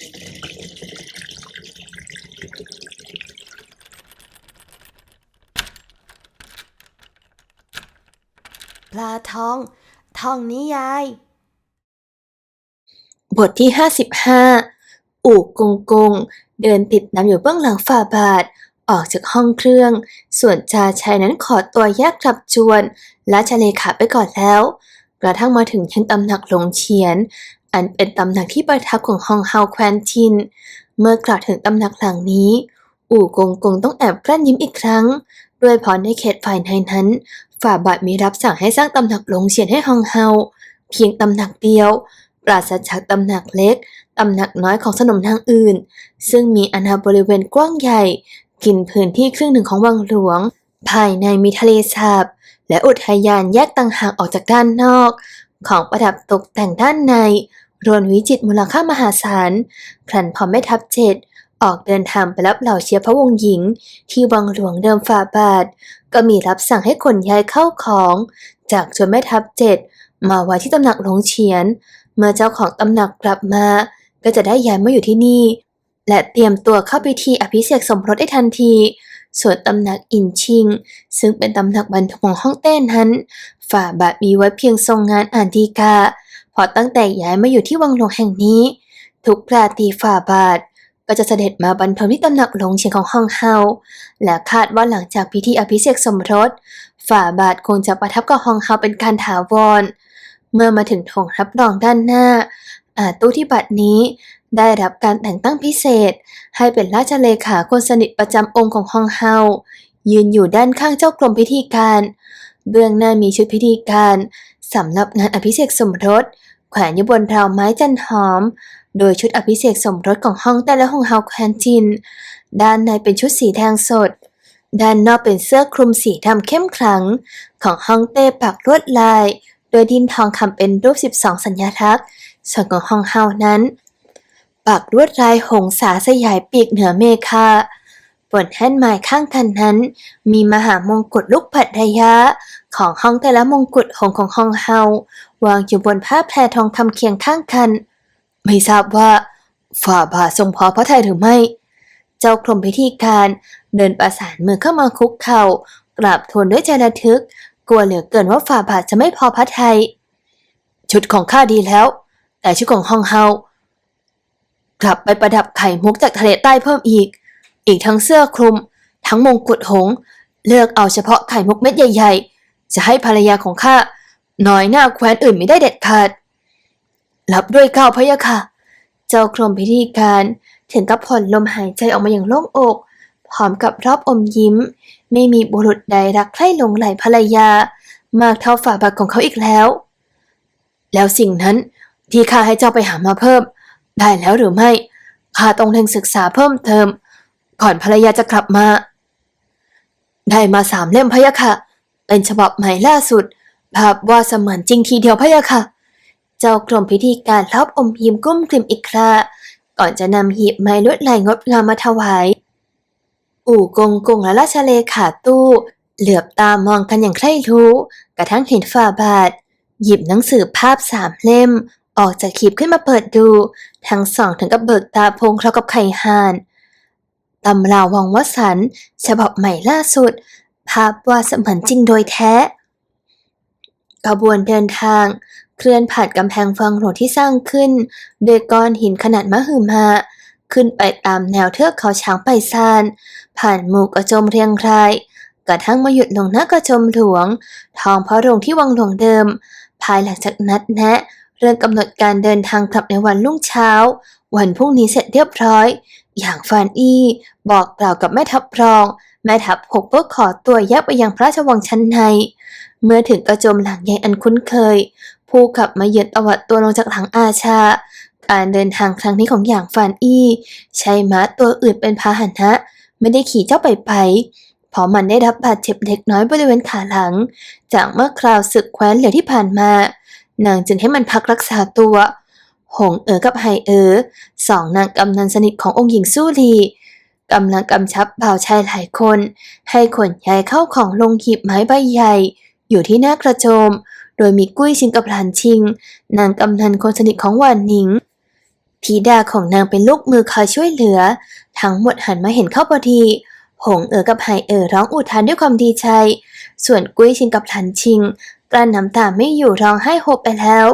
ปลาทอง ทองนิยาย บทที่55อู่กงกง เดินติดน้ำอยู่เบื้องหลังฝ่าบาท ออกจากห้องเครื่อง ส่วนจาชัยนั้นขอตัวแยกกลับจวน และชะเลขาไปก่อนแล้ว กระทั่งมาถึงยังตำหนักหลงเฉียน อันเป็นตำหนักที่ประทับของฮองเฮาแควนชิน เมื่อกล่าวถึงตำหนักหลังนี้ อู่กงกงต้องแอบกลั้นยิ้มอีกครั้ง ด้วยพรในเขตฝ่ายในนั้น ฝ่าบาทมีรับสั่งให้สร้างตำหนักหลงเฉียนให้ฮองเฮา เพียงตำหนักเดียว ปราศจากตำหนักเล็ก ตำหนักน้อยของสนมทางอื่น ซึ่งมีอาณาบริเวณกว้างใหญ่ กินพื้นที่ครึ่งหนึ่งของวังหลวง ภายในมีทะเลสาบ และอุทยานแยกต่างหากออกจากด้านนอก ของประดับตกแต่งด้านใน รวนวิจิตมูลค่ามหาศาลครั้นพอแม่ทัพเจ็ดออกเดินทางไปรับเหล่าเชียร์พระวงศ์หญิง ที่วังหลวงเดิมฝ่าบาท ก็มีรับสั่งให้ขนย้ายเข้าของ จากจวนแม่ทัพเจ็ดมาไว้ที่ตำหนักหลงเฉียน เมื่อเจ้าของตำหนักกลับมา ก็จะได้ย้ายมาอยู่ที่นี่ และเตรียมตัวเข้าพิธีอภิเษกสมรสได้ทันทีส่วนตำหนักอินชิง ซึ่งเป็นตำหนักบรรทมของฮ่องเต้นั้น ฝ่าบาทมีไว้เพียงทรงงานอ่านดีกา ราะตั้งแต่ย้ายมาอยู่ที่วังหลวงแห่งนี้ ทุกราตีฝ่าบาท ก็จะเสด็จมาบรรทมที่ตำหนักหลงเฉียนของฮ่องเฮา และคาดว่าหลังจากพิธีอภิเษกสมรส ฝ่าบาทคงจะประทับกับฮ่องเฮาเป็นการถาวร เมื่อมาถึงถงรับรองด้านหน้า อาตู้ที่บัดนี้ได้รับการแต่งตั้งพิเศษ ให้เป็นราชเลขาคนสนิทประจำองค์ของฮองเฮา ยืนอยู่ด้านข้างเจ้ากรมพิธีการ เบื้องหน้ามีชุดพิธีการสำหรับงานอภิเษกสมรส แขวนอยู่บนราวไม้จันหอม โดยชุดอภิเษกสมรสของฮ่องแต่และฮ่องเฮาแควนจิน ด้านในเป็นชุดสีแดงสด ด้านนอกเป็นเสื้อคลุมสีดำเข้มขลัง ของฮ่องเต้ปักลวดลาย โดยดินทองคำเป็นรูป 12 สัญลักษณ์ ส่วนของฮ่องเฮานั้น ปักลวดลายหงสาสยายปีกเหนือเมฆาบนแท่นไม้ข้างกันนั้น มีมหามงกุฎลูกปัดระยะ ของห้องแต่ละมงกุฎหงของฮ่องเฮาวางอยู่บนผ้าแพรทองคำเคียงข้างกัน ไม่ทราบว่าฝ่าบาททรงพอพระทัยหรือไม่ เจ้ากรมพิธีการเดินประสานมือเข้ามาคุกเข่ากราบทูลด้วยใจระทึก กลัวเหลือเกินว่าฝ่าบาทจะไม่พอพระทัยชุดของข้าดีแล้ว แต่ชุดของฮ่องเฮากลับไปประดับไข่มุกจากทะเลใต้เพิ่มอีก อีกทั้งเสื้อคลุม ทั้งมงกุฎหง เลือกเอาเฉพาะไข่มุกเม็ดใหญ่ ๆ จะให้ภรรยาของข้าน้อยหน้าแคว้นอื่นไม่ได้เด็ดขาด รับด้วยก้าวพะยะค่ะ เจ้ากรมพิธีการถึงกับผ่อนลมหายใจออกมาอย่างโล่งอก พร้อมกับรอบอมยิ้ม ไม่มีบุรุษใดรักใคร่หลงไหลภรรยา มากเท่าฝ่าบาทของเขาอีกแล้ว แล้วสิ่งนั้นที่ข้าให้เจ้าไปหามาเพิ่ม ได้แล้วหรือไม่ข้าต้องเร่งศึกษาเพิ่มเติม ก่อนภรรยาจะกลับมา ได้มาสามเล่มพะยะค่ะ เป็นฉบับใหม่ล่าสุด ภาพวาเสมือนจริงทีเดียวพะยะค่ะ เจ้ากรมพิธีการรอบอมยิ้มกุ้มกลิ่มอีกครา ก่อนจะนำหีบไม้ลวดลายงดงามมาถวาย อู่กงกงและราชเลขาตู้ เหลือบตามองกันอย่างใคร่รู้กระทั่งเห็นฝ่าบาท หยิบหนังสือภาพสามเล่ม ออกจากขีบขึ้นมาเปิดดู ทั้งสองถึงกับเบิกตาโพงเครากับไข่ห่านตำราวังวสันฉบับใหม่ล่าสุด ภาพวาดเสมือนจริงโดยแท้กระบวนเดินทาง เคลื่อนผ่านกำแพงฟังหลวงที่สร้างขึ้น โดยก้อนหินขนาดมหึมาขึ้นไปตามแนวเทือกเขาช้างไปซาน ผ่านหมู่กระจมเรียงราย กระทั่งมาหยุดลงหน้ากระจมหลวง ทองพระโรงที่วังหลวงเดิม ภายหลังจากนัดแนะ เรื่องกำหนดการเดินทางกลับในวันรุ่งเช้า วันพรุ่งนี้เสร็จเรียบร้อย อย่างฟานอี้บอกกล่าวกับแม่ทัพรอง แม่ทัพหกเพื่อขอตัวแยกไปยังพระราชวังชั้นใน เมื่อถึงกระโจมหลังใหญ่อันคุ้นเคย ผู้ขับมาเยือนตวัดตัวลงจากหลังอาชา การเดินทางครั้งนี้ของอย่างฟานอี้ ใช้ม้าตัวอื่นเป็นพาหนะ ไม่ได้ขี่เจ้าไปไปเพราะมันได้รับบาดเจ็บเล็กน้อยบริเวณขาหลัง จากเมื่อคราวศึกแคว้นเหลือที่ผ่านมานางจึงให้มันพักรักษาตัว หงเอ๋อกับไฮเอ๋อสองนางกำนันสนิทขององค์หญิงสู้ลี กำลังกำชับบ่าวชายหลายคน ให้ขนย้ายเข้าของลงหีบไม้ใบใหญ่ อยู่ที่หน้ากระโจม โดยมีกุ้ยชิงกับหลานชิง นางกำนันคนสนิทของหวานหนิงธิดาของนางเป็นลูกมือคอยช่วยเหลือ ทั้งหมดหันมาเห็นเข้าพอดีหงเอ๋อกับไหเอ๋อร้องอุทานด้วยความดีใจ ส่วนกุ้ยชิงกับหลันชิงกลั้นน้ำตาไม่อยู่ร้องไห้โฮไปแล้ว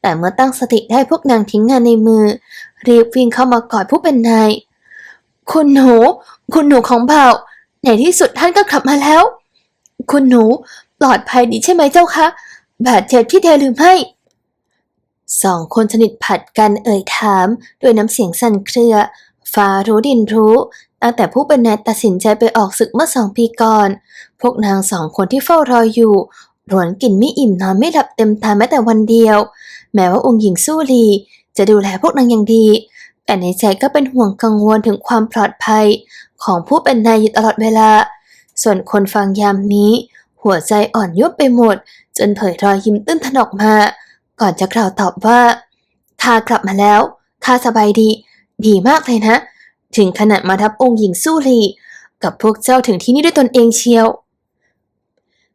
แต่เมื่อตั้งสติได้พวกนางทิ้งงานในมือ รีบวิ่งเข้ามากอดผู้เป็นนาย คุณหนู คุณหนูของเบาในที่สุดท่านก็กลับมาแล้ว คุณหนูปลอดภัยดีใช่ไหมเจ้าคะ บาดเจ็บที่เดหรือไม่สองคนสนิทผัดกันเอ่ยถามด้วยน้ำเสียงสั่นเครือ ฟ้ารู้ดินรู้ ตั้งแต่ผู้เป็นนายตัดสินใจไปออกศึกเมื่อสองปีก่อน พวกนางสองคนที่เฝ้ารออยู่รวนกินไม่อิ่มนอนไม่หลับเต็มตาแม้แต่วันเดียว แม้ว่าองค์หญิงสู้ลีจะดูแลพวกนางอย่างดี แต่ในใจก็เป็นห่วงกังวลถึงความปลอดภัยของผู้เป็นนายอยู่ตลอดเวลา ส่วนคนฟังยามนี้ หัวใจอ่อนยุบไปหมด จนเผยรอยยิ้มตื้นถนอกมา ก่อนจะกล่าวตอบว่าข้ากลับมาแล้วข้าสบายดี ดีมากเลยนะ ถึงขนาดมาทับองค์หญิงสู้ลีกับพวกเจ้าถึงที่นี่ด้วยตนเองเชียว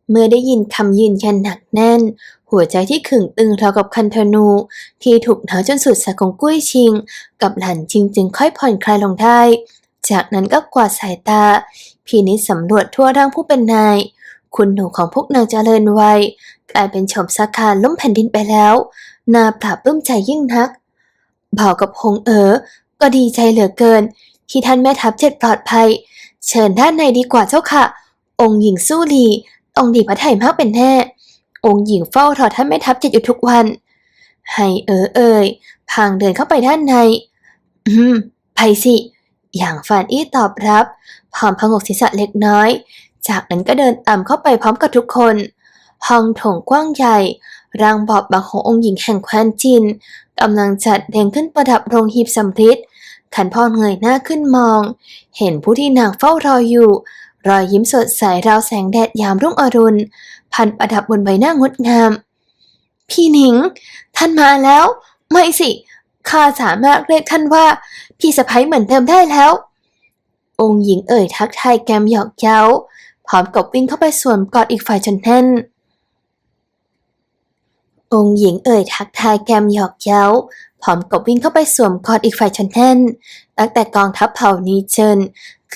เมื่อได้ยินคำยืนยันหนักแน่น หัวใจที่ขึงตึงราวกับคันธนู ที่ถูกหนาจนสุดสายของกุ้ยชิง กับหลันชิงจึงค่อยผ่อนคลายลงได้ จากนั้นก็กวาดสายตาพินิจสำรวจทั่วร่างผู้เป็นนาย คุณหนูของพวกนางเจริญวัยกลายเป็นชมสาคาล้มแผ่นดินไปแล้วนาปราบปลื้มใจยิ่งนักบ่าวกับหงเอ๋อก็ดีใจเหลือเกิน ที่ท่านแม่ทัพเจ็ดปลอดภัย เชิญด้านในดีกว่าเจ้าค่ะ องค์หญิงสู้ลีต้องดีพระไทยมากเป็นแน่ องค์หญิงเฝ้ารอท่านแม่ทัพเจ็ดอยู่ทุกวัน ให้เออเอ่ยพางเดินเข้าไปด้านใน อืมไปสิ อย่างฟานอี้ตอบรับพร้อมพงกศีรษะเล็กน้อย จากนั้นก็เดินตามเข้าไปพร้อมกับทุกคน ห้องโถงกว้างใหญ่ร่างบอบบางขององค์หญิงแห่งแคว้นจินกำลังจัดเรียงขึ้นประดับโรงหีบสำริดขันพ่อเงยหน้าขึ้นมอง เห็นผู้ที่นางเฝ้ารออยู่ รอยยิ้มสดใสราวแสงแดดยามรุ่งอรุณ พันประดับบนใบหน้างดงาม พี่หนิง ท่านมาแล้ว ไม่สิ ข้าสามารถเรียกท่านว่า พี่สะพ้ยเหมือนเดิมได้แล้ว องค์หญิงเอ่ยทักทายแกมหยอกเย้า พร้อมกับวิ่งเข้าไปสวมกอดอีกฝ่ายจนแน่น องค์หญิงเอ่ยทักทายแกมหยอกเย้า พร้อมกับวิ่งเข้าไปสวมกอดอีกฝ่ายจนแน่น ตั้งแต่กองทัพเผ่านีเจิน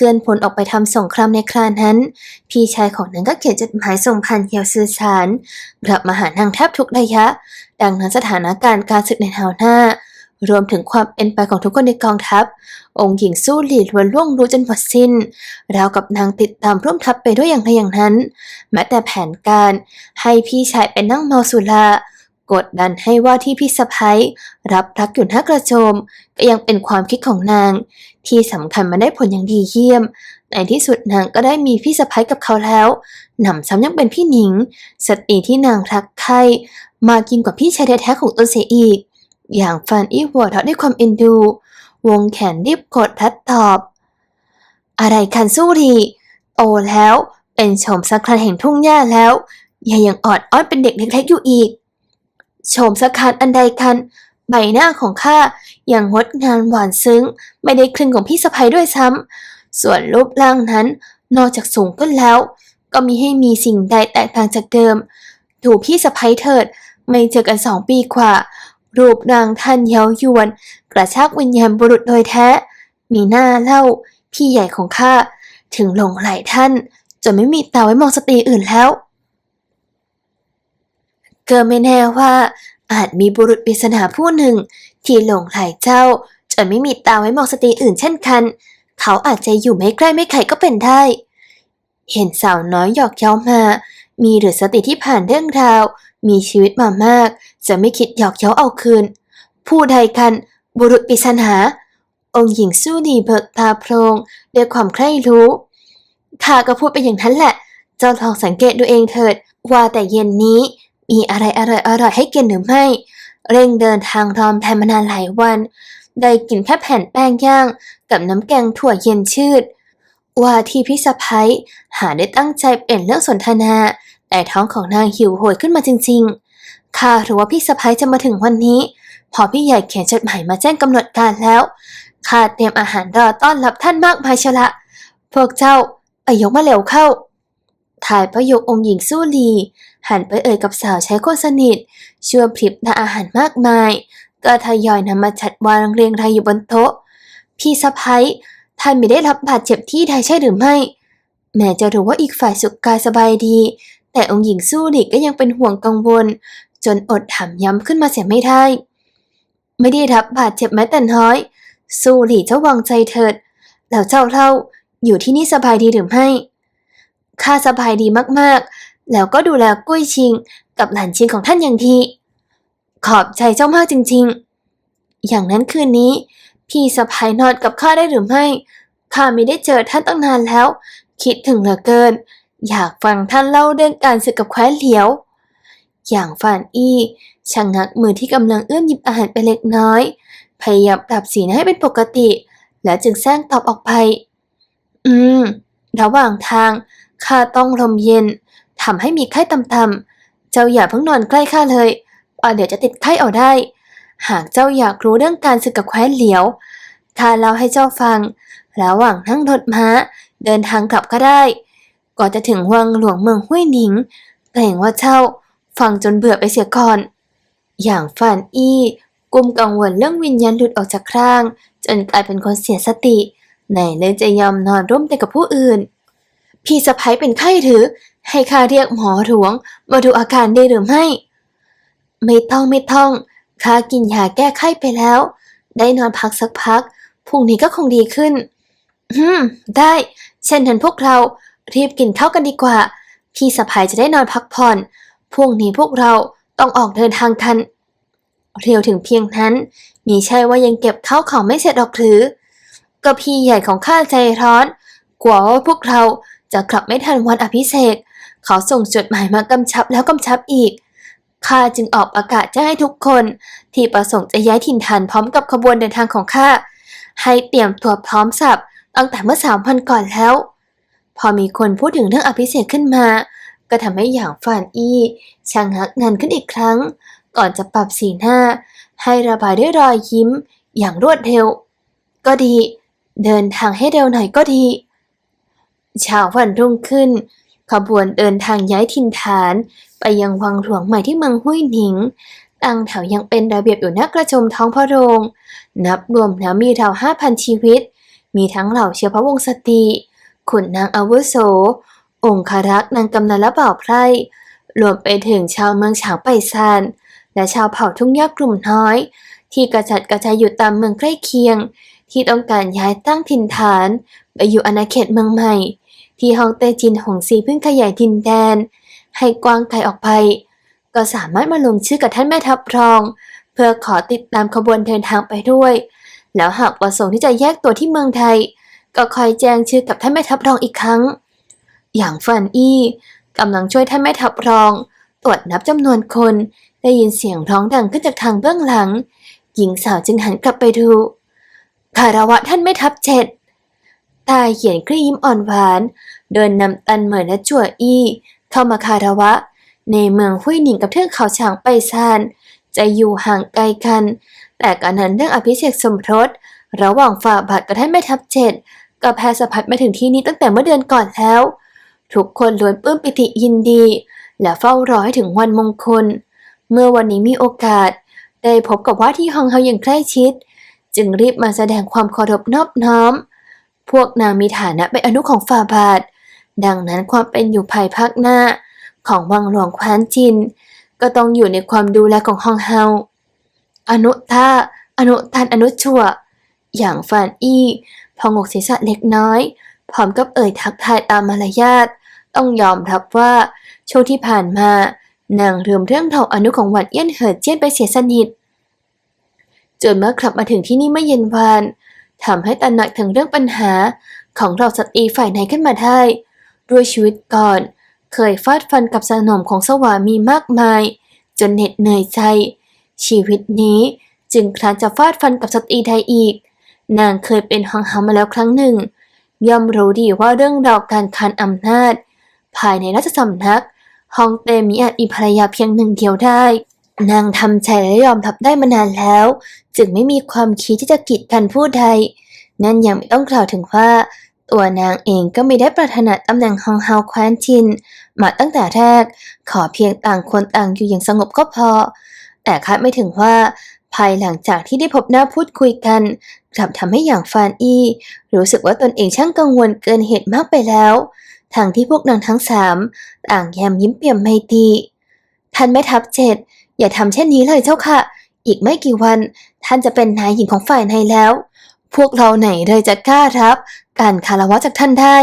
เคลื่อนพลออกไปทำสงครามในครานั้น พี่ชายของนางก็เขียนจดหมายส่งผ่านเหี่ยวสื่อสารกลับมาหานางแทบทุกระยะ ดังนั้นสถานการณ์การศึกในแถวหน้า รวมถึงความเป็นไปของทุกคนในกองทัพ องค์หญิงสู้หลีล้วนล่วงรู้จนหมดสิ้นราวกับนางติดตามร่วมทัพไปด้วยอย่างไรอย่างนั้น แม้แต่แผนการให้พี่ชายเป็นนั่งเมาสุรากดดันให้ว่าที่พี่สะพ้ยรับรักอยู่หน้ากระโจมก็ยังเป็นความคิดของนาง ที่สำคัญมันได้ผลอย่างดีเยี่ยม ในที่สุดนางก็ได้มีพี่สะพ้ยกับเขาแล้วหนำซ้ำยังเป็นพี่หนิงสตรีที่นางรักใคร่มากยิ่งกว่าพี่ชายแท้ๆของตนเสียอีก อย่างฟานอี้หัวเราะด้วยความเอ็นดู วงแขนรีบกดพลัดตอบ อะไรกันสู้ดีโตแล้วเป็นโฉมสักครันแห่งทุ่งหญ้าแล้วอย่ายังออดอ้อนเป็นเด็กเล็กๆอยู่อีก โฉมสักครันอันใดกัน ใบหน้าของข้ายังงดงามหวานซึ้ง ไม่ได้ครึ่งของพี่สะพ้ยด้วยซ้ำส่วนรูปร่างนั้น นอกจากสูงขึ้นแล้ว ก็มีให้มีสิ่งใดแตกต่างจากเดิม ถูพี่สะพ้ยเถิด ไม่เจอกันสองปีกว่า รูปร่างท่านเย้ายวน กระชากวิญญาณบุรุษโดยแท้ มีหน้าเล่า พี่ใหญ่ของข้าถึงหลงไหลท่านจนไม่มีตาไว้มองสตรีอื่นแล้วเกิไม่แน่ว่า อาจมีบุรุษปริศนาผู้หนึ่ง ที่หลงไหลเจ้า จนไม่มีตาไว้มองสตรีอื่นเช่นกัน เขาอาจจะอยู่ไม่ใกล้ไม่ไกลก็เป็นได้ เห็นสาวน้อยหยอกเย้ามา มีหรือสติที่ผ่านเรื่องราว มีชีวิตมามาก จะไม่คิดหยอกเย้าเอาคืน ผู้ใดกันบุรุษปริศนาองค์หญิงสู้ดีเบิกตาโพรงด้วยความใคร่รู้ข้าก็พูดไปอย่างนั้นแหละ เจ้าลองสังเกตดูเองเถิด ว่าแต่เย็นนี้ มีอะไรอร่อยๆให้กินหรือไม่ เร่งเดินทางรอมแพมมานานหลายวัน ได้กินแค่แผ่นแป้งย่าง กับน้ำแกงถั่วเย็นชืด ว่าที่พี่สะพ้ยหาได้ตั้งใจเปลี่ยนเรื่องสนทนา แต่ท้องของนางหิวโหยขึ้นมาจริงๆข้ารู้ว่าพี่สะพ้ยจะมาถึงวันนี้ พอพี่ใหญ่เขียนจดหมายมาแจ้งกำหนดการแล้วข้าเตรียมอาหารรอต้อนรับท่านมากมายเชละ พวกเจ้าไปยกมาเร็วเข้า ถ่ายประโยคองค์หญิงสู้ลี หันไปเอ่ยกับสาวใช้คนสนิทชั่วพริบตาอาหารมากมาย ก็ทยอยนำมาจัดวางเรียงรายอยู่บนโต๊ะ พี่สะพ้ยท่านไม่ได้รับบาดเจ็บที่ใดใช่หรือไม่ แม้จะรู้ว่าอีกฝ่ายสุขกายสบายดี แต่องค์หญิงสู้หลีก็ยังเป็นห่วงกังวล จนอดถามย้ำขึ้นมาเสียไม่ได้ ไม่ได้รับบาดเจ็บแม้แต่น้อย สู้หลีเจ้าวางใจเถิดแล้วเจ้าเล่าอยู่ที่นี่สบายดีหรือไม่ข้าสบายดีมากๆ แล้วก็ดูแลกุ้ยชิง กับหลานชิงของท่านอย่างดีขอบใจเจ้ามากจริง ๆ อย่างนั้นคืนนี้ พี่สะพายนอนกับข้าได้หรือไม่ข้าไม่ได้เจอท่านตั้งนานแล้ว คิดถึงเหลือเกิน อยากฟังท่านเล่าเรื่องการศึกกับแคว้นเหลียว อย่างฟานอี้ชะงงักมือที่กำลังเอื้อมหยิบอาหารไปเล็กน้อย พยายามปรับสีหน้าให้เป็นปกติ แล้วจึงแซงตอบออกไป อืม ระหว่างทางข้าต้องลมเย็น ทำให้มีไข้ต่ำๆเจ้าอย่าเพิ่งนอนใกล้ข้าเลยป่าเดี๋ยวจะติดไข้เอาได้ หากเจ้าอยากรู้เรื่องการศึกกับแคว้นเหลียวข้าเล่าให้เจ้าฟัง ระหว่างนั่งรถม้า เดินทางกลับก็ได้ ก่อนจะถึงวังหลวงเมืองห้วยหนิงเกรงว่าเจ้าฟังจนเบื่อไปเสียก่อน อย่างฟานอี้กุมกังวลเรื่องวิญญาณหลุดออกจากร่าง จนกลายเป็นคนเสียสติไหนเลยจะยอมนอนร่วมแต่กับผู้อื่น พี่สะพ้ยเป็นไข้หรือ ให้ข้าเรียกหมอหลวง มาดูอาการได้หรือไม่ ไม่ต้องไม่ต้องข้ากินยาแก้ไข้ไปแล้ว ได้นอนพักสักพักพรุ่งนี้ก็คงดีขึ้น อืม ได้ เช่นนั้นพวกเรา รีบกินข้าวกันดีกว่า พี่สะพ้ยจะได้นอนพักผ่อน พรุ่งนี้พวกเราต้องออกเดินทางกัน เร็วถึงเพียงนั้น มีใช่ว่ายังเก็บข้าวของไม่เสร็จหรอกหรือ ก็พี่ใหญ่ของข้าใจร้อน กลัวว่าพวกเราจะกลับไม่ทันวันอภิเษก เขาส่งจดหมายมากำชับแล้วกำชับอีกข้าจึงออกประกาศแจ้งให้ทุกคน ที่ประสงค์จะย้ายถิ่นฐานพร้อมกับขบวนเดินทางของข้าให้เตรียมตัวพร้อมสับตั้งแต่เมื่อสามวันก่อนแล้ว พอมีคนพูดถึงเรื่องอภิเษกขึ้นมา ก็ทำให้อย่างฟานอี้ชะงักงันขึ้นอีกครั้ง ก่อนจะปรับสีหน้า ให้ระบายด้วยรอยยิ้ม อย่างรวดเร็ว ก็ดี เดินทางให้เร็วหน่อยก็ดีเช้าวันรุ่งขึ้น ขบวนเดินทางย้ายถิ่นฐาน ไปยังวังหลวงใหม่ที่เมืองห้วยหนิง ตั้งแถวยังเป็นระเบียบอยู่หน้ากระชมท้องพระโรง นับรวมแล้วมีราวห้าพันชีวิต มีทั้งเหล่าเชื้อพระวงศ์สตรีขุนนางอาวุโส องคารักษ์นางกำนันและบ่าวไพร่รวมไปถึงชาวเมืองฉางไปซาน และชาวเผ่าทุ่งยากกลุ่มน้อย ที่กระจัดกระจายอยู่ตามเมืองใกล้เคียง ที่ต้องการย้ายตั้งถิ่นฐาน ไปอยู่อาณาเขตเมืองใหม่ ที่ฮองเต้จินหงซีเพิ่งขยายดินแดน ให้กว้างไกลออกไป ก็สามารถมาลงชื่อกับท่านแม่ทัพรอง เพื่อขอติดตามขบวนเดินทางไปด้วย แล้วหากประสงค์ที่จะแยกตัวที่เมืองไทย ก็คอยแจ้งชื่อกับท่านแม่ทัพรองอีกครั้ง อย่างฟันอี้กำลังช่วยท่านแม่ทัพรอง ตรวจนับจำนวนคน ได้ยินเสียงร้องดังขึ้นจากทางเบื้องหลัง หญิงสาวจึงหันกลับไปดูคารวะท่านแม่ทัพเจ็ด ตาเขียนกรียิ้มอ่อนหวาน เดินนำตันเหมยและจั่วอี้ เข้ามาคารวะ ในเมืองหุยหนิงกับเทือกเขาฉางไปซาน จะอยู่ห่างไกลกัน แต่การนั้นเรื่องอภิเษกสมรส ระหว่างฝ่าบาทกับท่านแม่ทัพเจ็ดก็แพร่สะพัดมาถึงที่นี้ตั้งแต่เมื่อเดือนก่อนแล้ว ทุกคนล้วนปลื้มปิติยินดี และเฝ้ารอให้ถึงวันมงคล เมื่อวันนี้มีโอกาส ได้พบกับว่าที่ฮองเฮาอย่างใกล้ชิด จึงรีบมาแสดงความเคารพนอบน้อม พวกนางมีฐานะเป็นอนุของฝ่าบาท ดังนั้นความเป็นอยู่ภายภาคหน้าของวังหลวงแคว้นจิน ก็ต้องอยู่ในความดูแลของฮองเฮา อนุท่าอนุทันอนุชัว อย่างฟานอี้พองกศีรษะเล็กน้อย พร้อมกับเอ่ยทักทายตามมารยาท ต้องยอมรับว่าช่วงที่ผ่านมานางลืมเรื่องเท่าอนุของหวันเอี้ยนเหิดเจี้ยนไปเสียสนิท จนเมื่อกลับมาถึงที่นี่เมื่อเย็นวาน ทำให้ตระหนักถึงเรื่องปัญหาของเราสตรีฝ่ายในขึ้นมาได้ ด้วยชีวิตก่อน เคยฟาดฟันกับสนมของสวามีมากมาย จนเหน็ดเหนื่อยใจ ชีวิตนี้จึงคลานจะฟาดฟันกับสตรีใดอีก นางเคยเป็นฮังหามาแล้วครั้งหนึ่ง ย่อมรู้ดีว่าเรื่องราวการคานอำนาจ ภายในราชสำนัก ฮองเตมีอาจมีภรรยาเพียงหนึ่งเดียวได้ นางทำใจและยอมรับได้มานานแล้ว จึงไม่มีความคิดที่จะกีดกันผู้ใด นั่นยังไม่ต้องกล่าวถึงว่า ตัวนางเองก็ไม่ได้ปรารถนาตำแหน่งฮองเฮาแคว้นจิน มาตั้งแต่แรก ขอเพียงต่างคนต่างอยู่อย่างสงบก็พอ แต่คาดไม่ถึงว่า ภายหลังจากที่ได้พบหน้าพูดคุยกันกลับทำให้อย่างฟานอี้รู้สึกว่าตนเองช่างกังวลเกินเหตุมากไปแล้วทางที่พวกนางทั้งสามต่างแย้มยิ้มเปี่ยมไมตรีท่านแม่ทัพเจ็ด อย่าทำเช่นนี้เลยเจ้าค่ะ อีกไม่กี่วันท่านจะเป็นนายหญิงของฝ่ายในแล้ว พวกเราไหนเลยจะกล้ารับ การคารวะจากท่านได้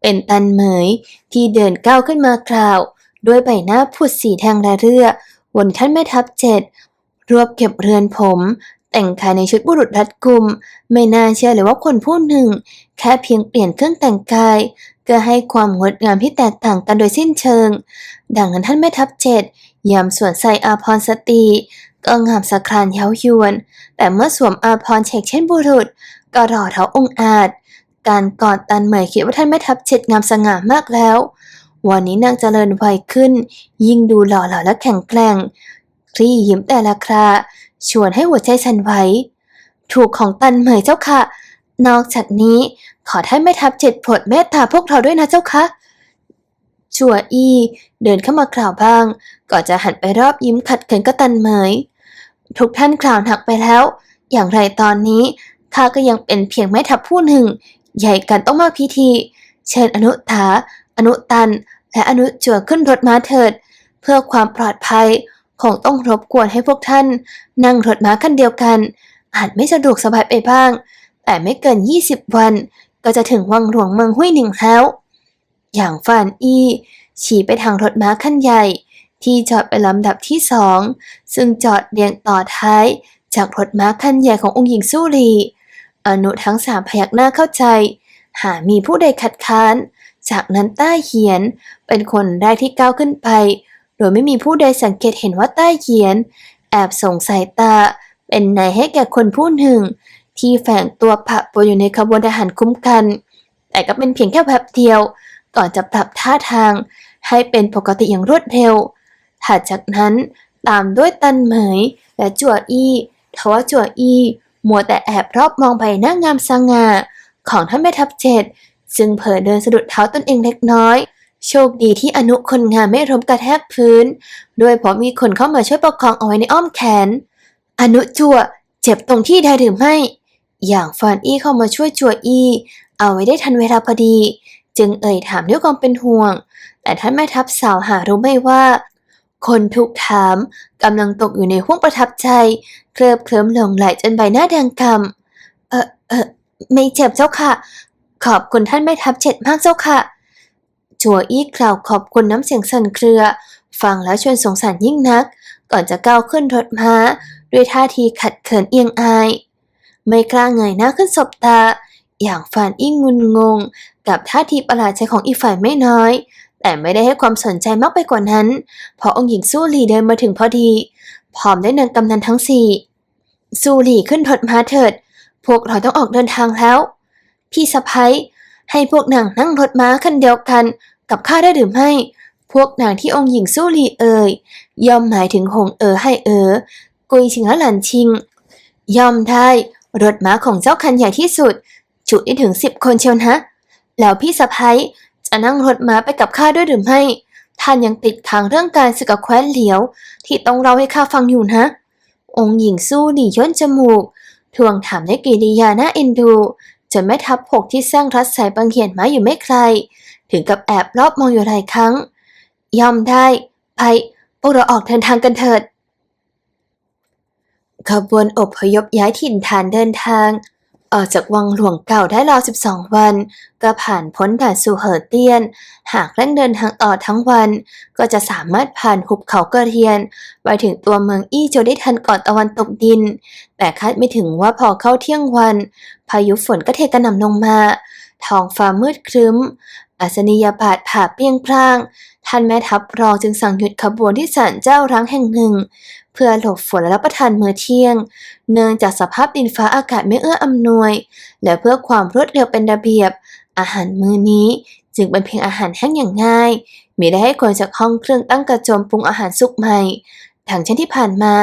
เป็นตันเหมยที่เดินก้าวขึ้นมากล่าว ด้วยใบหน้าผุดสีแทงระเรื่อบนท่านแม่ทัพเจ็ดรวบเก็บเรือนผม แต่งกายในชุดบุรุษรัดกุม ไม่น่าเชื่อเลยว่าคนผู้หนึ่ง แค่เพียงเปลี่ยนเครื่องแต่งกาย ก็ให้ความงดงามที่แตกต่างกันโดยสิ้นเชิง ดังนั้นท่านแม่ทัพเจ็ดยามสวมใส่อาภรสตรีก็งามสะครานเย้ายวน แต่เมื่อสวมอาภรเฉกเช่นบุรุษ ก็รอเท้าองอาจ การกอดตันเหมยคิดว่าท่านแม่ทัพเจ็ดงามสง่ามากแล้ว วันนี้นางเจริญวัยขึ้น ยิ่งดูหล่อเหลาและแข็งแกร่งคลี่ยิ้มแต่ละครา ชวนให้หัวใจสั่นไหวถูกของตันเหมยเจ้าค่ะ นอกจากนี้ขอท่านแม่ทัพเจ็ดโปรดเมตตาพวกเราด้วยนะเจ้าคะชัวอี้เดินเข้ามากล่าวบ้าง ก่อนจะหันไปรอบยิ้มขัดเขินก็ตันเหมย ทุกท่านกล่าวหนักไปแล้ว อย่างไรตอนนี้ข้าก็ยังเป็นเพียงแม่ทัพผู้หนึ่ง ใหญ่กันต้องมาพิธี เชิญอนุถา อนุตัน และอนุจัวขึ้นรถม้าเถิด เพื่อความปลอดภัยคงต้องรบกวนให้พวกท่าน นั่งรถม้าคันเดียวกัน อาจไม่สะดวกสบายไปบ้าง แต่ไม่เกิน 20 วัน ก็จะถึงวังหลวงเมืองห้วยหนิงแล้ว อย่างฟานอี้ชี้ไปทางรถม้าคันใหญ่ ที่จอดเป็นลำดับที่สอง ซึ่งจอดเรียงต่อท้าย จากรถม้าคันใหญ่ขององค์หญิงสู้รีอนุทั้งสามพยักหน้าเข้าใจ หามีผู้ใดขัดค้าน จากนั้นต้าเหียน เป็นคนแรกที่ก้าวขึ้นไป โดยไม่มีผู้ใดสังเกตเห็นว่าต้าเหียน แอบส่งสายตา เป็นนายให้แก่คนผู้หนึ่ง ที่แฝงตัวปะปนอยู่ในขบวนทหารคุ้มกัน แต่ก็เป็นเพียงแค่แป๊บเดียว ก่อนจะปรับท่าทาง ให้เป็นปกติอย่างรวดเร็วถัดจากนั้นตามด้วยตันเหมยและจั่วอี้ทว่าจั่วอี้มัวแต่แอบรอบมองใบหน้างามสง่าของท่านแม่ทัพเจ็ดซึ่งเผลอเดินสะดุดเท้าตนเองเล็กน้อย โชคดีที่อนุคนงามไม่ล้มกระแทกพื้น ด้วยเพราะมีคนเข้ามาช่วยประคองเอาไว้ในอ้อมแขน อนุจั่วเจ็บตรงที่ใดหรือไม่ อย่างฟานอี้เข้ามาช่วยจัวอี้ เอาไว้ได้ทันเวลาพอดี จึงเอ่ยถามด้วยความเป็นห่วง แต่ท่านแม่ทัพสาวหารู้ไหมว่า คนถูกถามกำลังตกอยู่ในห้วงประทับใจ เคลิบเคลิ้มหลงไหลจนใบหน้าแดงกำเออเออไม่เจ็บเจ้าค่ะ ขอบคุณท่านแม่ทัพเจ็ดมากเจ้าค่ะ จัวอี้กล่าวขอบคุณน้ำเสียงสั่นเครือ ฟังแล้วชวนสงสารยิ่งนัก ก่อนจะก้าวขึ้นรถม้า ด้วยท่าทีขัดเขินเอียงอาย ไม่กล้าเงยหน้าขึ้นสบตา อย่างฟานอี้งุนงง กับท่าทีประหลาดใจของอีกฝ่ายไม่น้อย แต่ไม่ได้ให้ความสนใจมากไปกว่านั้นเพราะองค์หญิงสู้หลีเดินมาถึงพอดี พร้อมด้วยนางกำนันทั้งสี่สู้หลีขึ้นรถม้าเถิด พวกเราต้องออกเดินทางแล้ว พี่สะพ้ยให้พวกนางนั่งรถม้าคันเดียวกันกับข้าได้หรือไม่ พวกนางที่องค์หญิงสู้หลีเอ่ยย่อมหมายถึงหงเอ๋อให้เอ๋อกุยชิงและหลันชิง ย่อมได้ รถม้าของเจ้าคันใหญ่ที่สุด จุได้ถึงสิบคนเชียวนะ แล้วพี่สะพ้ยจะนั่งรถม้าไปกับข้าด้วยหรือไม่ ท่านยังติดขังเรื่องการศึกกับแคว้นเหลียว ที่ต้องเล่าให้ข้าฟังอยู่นะ องค์หญิงสู้หนีย่นจมูก ทวงถามด้กิริยาหน้าเอ็นดูจนแม่ทัพหกที่สร้างรัดสายบังเหียนม้าอยู่ไม่ไกล ถึงกับแอบรอบมองอยู่หลายครั้งยอมได้ ไปพวกเราออกเดินทางกันเถิด ขบวนอบพยพย้ายถิ่นฐานเดินทาง ออกจากวังหลวงเก่าได้ราว12 วัน ก็ผ่านพ้นด่านสู่เหอเตียน หากเร่งเดินทางต่อทั้งวัน ก็จะสามารถผ่านหุบเขากระเทียน ไปถึงตัวเมืองอี้โจได้ทันก่อนตะวันตกดิน แต่คาดไม่ถึงว่าพอเข้าเที่ยงวัน พายุฝนก็เทกระหน่ำลงมา ท้องฟ้ามืดครึ้มอัศนียาบาทผ่าเปียงพราง ท่านแม่ทัพรองจึงสั่งหยุดขบวนที่ศาลเจ้าร้างแห่งหนึ่ง เพื่อหลบฝนและรับประทานมื้อเที่ยง เนื่องจากสภาพดินฟ้าอากาศไม่เอื้ออำนวย และเพื่อความรวดเร็วเป็นระเบียบ อาหารมื้อนี้จึงเป็นเพียงอาหารแห้งอย่างง่ายมิได้ให้คนจากห้องเครื่องตั้งกระโจมปรุงอาหารสุกใหม่ดังเช่นที่ผ่านมา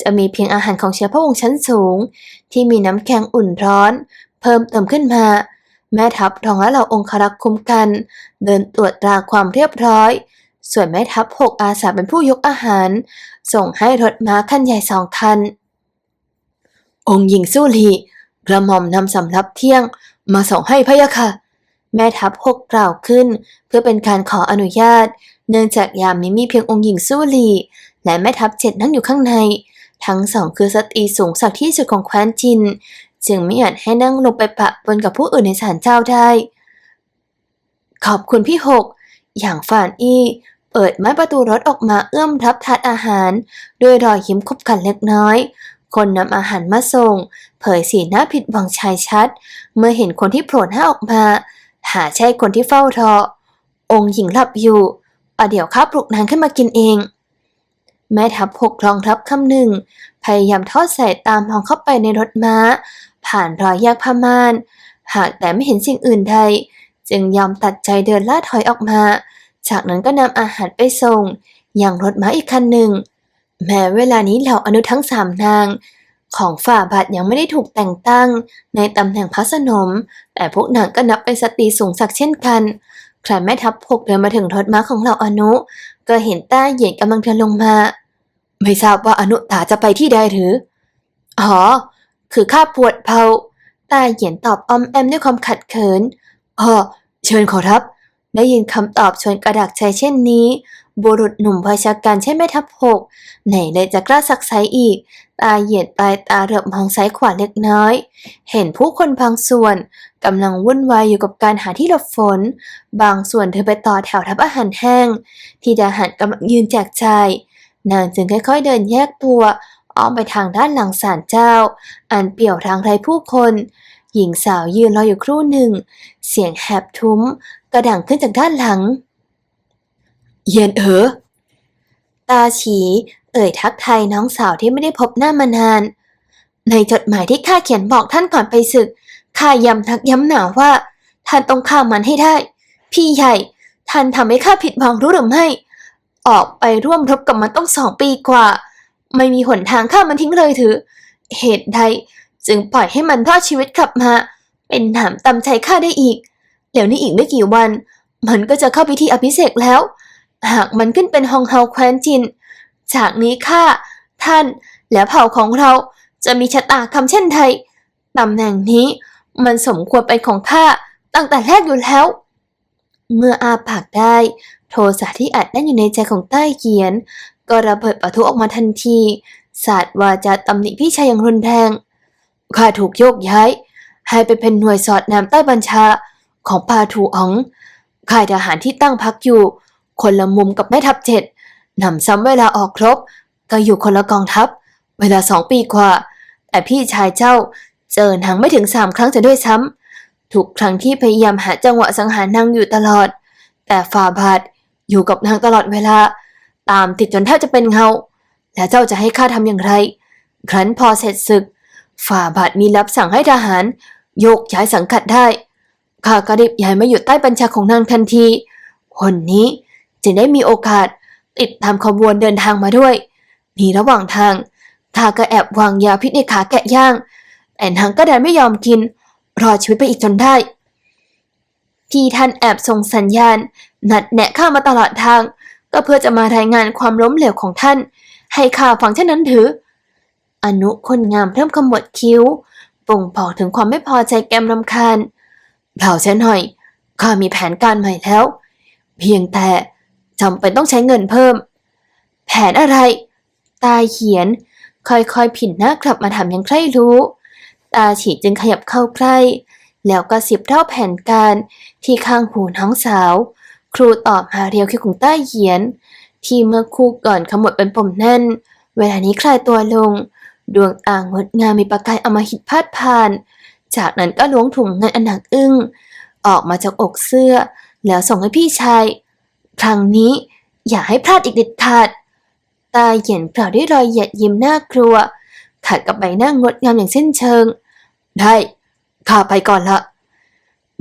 จะมีเพียงอาหารของเชื้อพระวงศ์ชั้นสูง ที่มีน้ำแข็งอุ่นร้อน เพิ่มเติมขึ้นมา แม่ทัพรองและเหล่าองครักษ์คุ้มกัน เดินตรวจตราความเรียบร้อย ส่วนแม่ทัพหกอาสาเป็นผู้ยกอาหาร ส่งให้รถม้าคันใหญ่สองคัน องค์หญิงสู้ลีกระหม่อมนำสำรับเที่ยง มาส่งให้พะยะค่ะ แม่ทัพหกกล่าวขึ้น เพื่อเป็นการขออนุญาต เนื่องจากยามนี้มีเพียงองค์หญิงสู้ลีและแม่ทัพเจ็ดนั่งอยู่ข้างใน ทั้งสองคือสตรีสูงสักที่สุดของแคว้นจิน จึงไม่อาจให้นั่งลงไปปะปนกับผู้อื่นในศาลเจ้าได้ ขอบคุณพี่หกอย่างฝานอี้ เปิดไม้ประตูรถออกมาเอื้อมรับทานอาหาร ด้วยรอยยิ้มขบขันเล็กน้อย คนนำอาหารมาส่ง เผยสีหน้าผิดหวังชายชัด เมื่อเห็นคนที่โผล่หน้าออกมา หาใช่คนที่เฝ้ารอองค์หญิงหลับอยู่ประเดี๋ยวข้าปลุกนางขึ้นมากินเอง แม่ทัพหกรองรับคำหนึ่ง พยายามทอดสายตามองเข้าไปในรถม้า ผ่านรอยแยกผ้าม่าน หากแต่ไม่เห็นสิ่งอื่นใด จึงยอมตัดใจเดินล่าถอยออกมา จากนั้นก็นำอาหารไปส่ง อย่างรถม้าอีกคันหนึ่ง แม้เวลานี้เหล่าอนุทั้งสามนาง ของฝ่าบาทยังไม่ได้ถูกแต่งตั้ง ในตำแหน่งพระสนม แต่พวกนางก็นับเป็นสตรีสูงศักดิ์เช่นกันครั้นแม่ทัพพกเดินมาถึงรถม้าของเหล่าอนุ ก็เห็นต้าเหยียนกำลังเดินลงมา ไม่ทราบว่าอนุตาจะไปที่ใดหรือ อ๋อ คือข้าปวดเพาต้าเหยียนตอบออมแอมด้วยความขัดเขินอ๋อเชิญขอรับ ได้ยินคำตอบชวนกระดักใจเช่นนี้ บุรุษหนุ่มพชาการใช่ไหมทัพหกไหนเลยจะกล้าสักไซอีก ตาเหยียดปลายตาเหลือบมองซ้ายขวาเล็กน้อย เห็นผู้คนบางส่วนกำลังวุ่นวายอยู่กับการหาที่หลบฝน บางส่วนเธอไปต่อแถวทับอาหารแห้ง ที่ทหารกำลังยืนแจกจ่ายนางจึงค่อยๆเดินแยกตัวอ้อมไปทางด้านหลังศาลเจ้า อันเปี่ยวทางไรผู้คน หญิงสาวยืนรออยู่ครู่หนึ่ง เสียงแหบทุ้ม กระดังขึ้นจากด้านหลัง เย็นเออตาฉีเอ่ยทักทายน้องสาวที่ไม่ได้พบหน้ามานาน ในจดหมายที่ข้าเขียนบอกท่านก่อนไปศึกข้าย้ำทักย้ำหนาว่า ท่านต้องฆ่ามันให้ได้ พี่ใหญ่ ท่านทำให้ข้าผิดหวังรู้หรือไม่ ออกไปร่วมรบกับมันต้องสองปีกว่า ไม่มีหนทางฆ่ามันทิ้งเลยถือ เหตุใด จึงปล่อยให้มันรอดชีวิตกลับมา เป็นหนามตำใจข้าได้อีก แล้วนี่อีกไม่กี่วัน มันก็จะเข้าพิธีอภิเษกแล้ว หากมันขึ้นเป็นฮองเฮาแคว้นจิน จากนี้ข้าท่านและเผ่าของเราจะมีชะตากรรมเช่นใดตำแหน่งนี้มันสมควรเป็นของข้าตั้งแต่แรกอยู่แล้ว เมื่ออาปากได้ โทสะที่อัดแน่นอยู่ในใจของใต้เกียน ก็ระเบิดปะทุออกมาทันทีสาดวาจาตำหนิพี่ชายอย่างรุนแรง ข้าถูกโยกย้าย ให้ไปเป็นหน่วยสอดแนมใต้บัญชาของปาถูอ๋องค่ายทหารที่ตั้งพักอยู่ คนละมุมกับแม่ทัพเจ็ดนำซ้ำเวลาออกครบ ก็อยู่คนละกองทัพ เวลาสองปีกว่า แต่พี่ชายเจ้าเจอนางไม่ถึงสามครั้งจะด้วยซ้ำทุกครั้งที่พยายามหาจังหวะสังหารนางอยู่ตลอด แต่ฝ่าบาทอยู่กับนางตลอดเวลา ตามติดจนแทบจะเป็นเงา แล้วเจ้าจะให้ข้าทำอย่างไร ครั้นพอเสร็จศึก ฝ่าบาทมีรับสั่งให้ทหาร โยกย้ายสังกัดได้ ข้าก็รีบย้ายมาอยู่ใต้บัญชาของนางทันทีคนนี้จะได้มีโอกาสติดตามขบวนเดินทางมาด้วยนี่ระหว่างทางข้าก็แอบวางยาพิษในขาแกะย่าง แต่นางก็ดันไม่ยอมกิน รอชีวิตไปอีกจนได้ที่ท่านแอบส่งสัญญาณ นัดแนะข้ามาตลอดทาง ก็เพื่อจะมารายงานความล้มเหลวของท่าน ให้ข้าฟังเช่นนั้นถือ อนุคนงามเพิ่มขมวดคิ้วบ่งบอกถึงความไม่พอใจแกมรำคาญเปล่าฉันหน่อยข้ามีแผนการใหม่แล้ว เพียงแต่จำเป็นต้องใช้เงินเพิ่ม แผนอะไร ตาเขียน ค่อยๆผินหน้ากลับมาถามยังใครรู้ ตาฉีจึงขยับเข้าใกล้ แล้วก็สิบเท่าแผนการที่ข้างหูน้องสาว ครูตอบมาเรียวคิ้วของต้าเขียน ที่เมื่อคู่ก่อนขมวดเป็นปมแน่น เวลานี้คลายตัวลง ดวงตางดงามมีประกายอมหิตพาดผ่าน จากนั้นก็ล้วงถุงเงินอันหนักอึ้ง ออกมาจากอกเสื้อ แล้วส่งให้พี่ชาย ครั้งนี้อย่าให้พลาดอีกเด็ดขาด ตาเหยียนกล่าด้วยรอยเหยียดยิ้มน่ากลัว ขัดกับใบหน้างดงามอย่างสิ้นเชิง ได้ข้าไปก่อนละ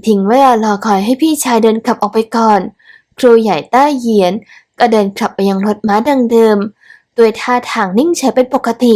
ทิ้งเวลารอคอยให้พี่ชายเดินขับออกไปก่อน ครูใหญ่ต้าเหยียนก็เดินกลับไปยังรถม้าดังเดิม โดยท่าทางนิ่งเฉยเป็นปกติ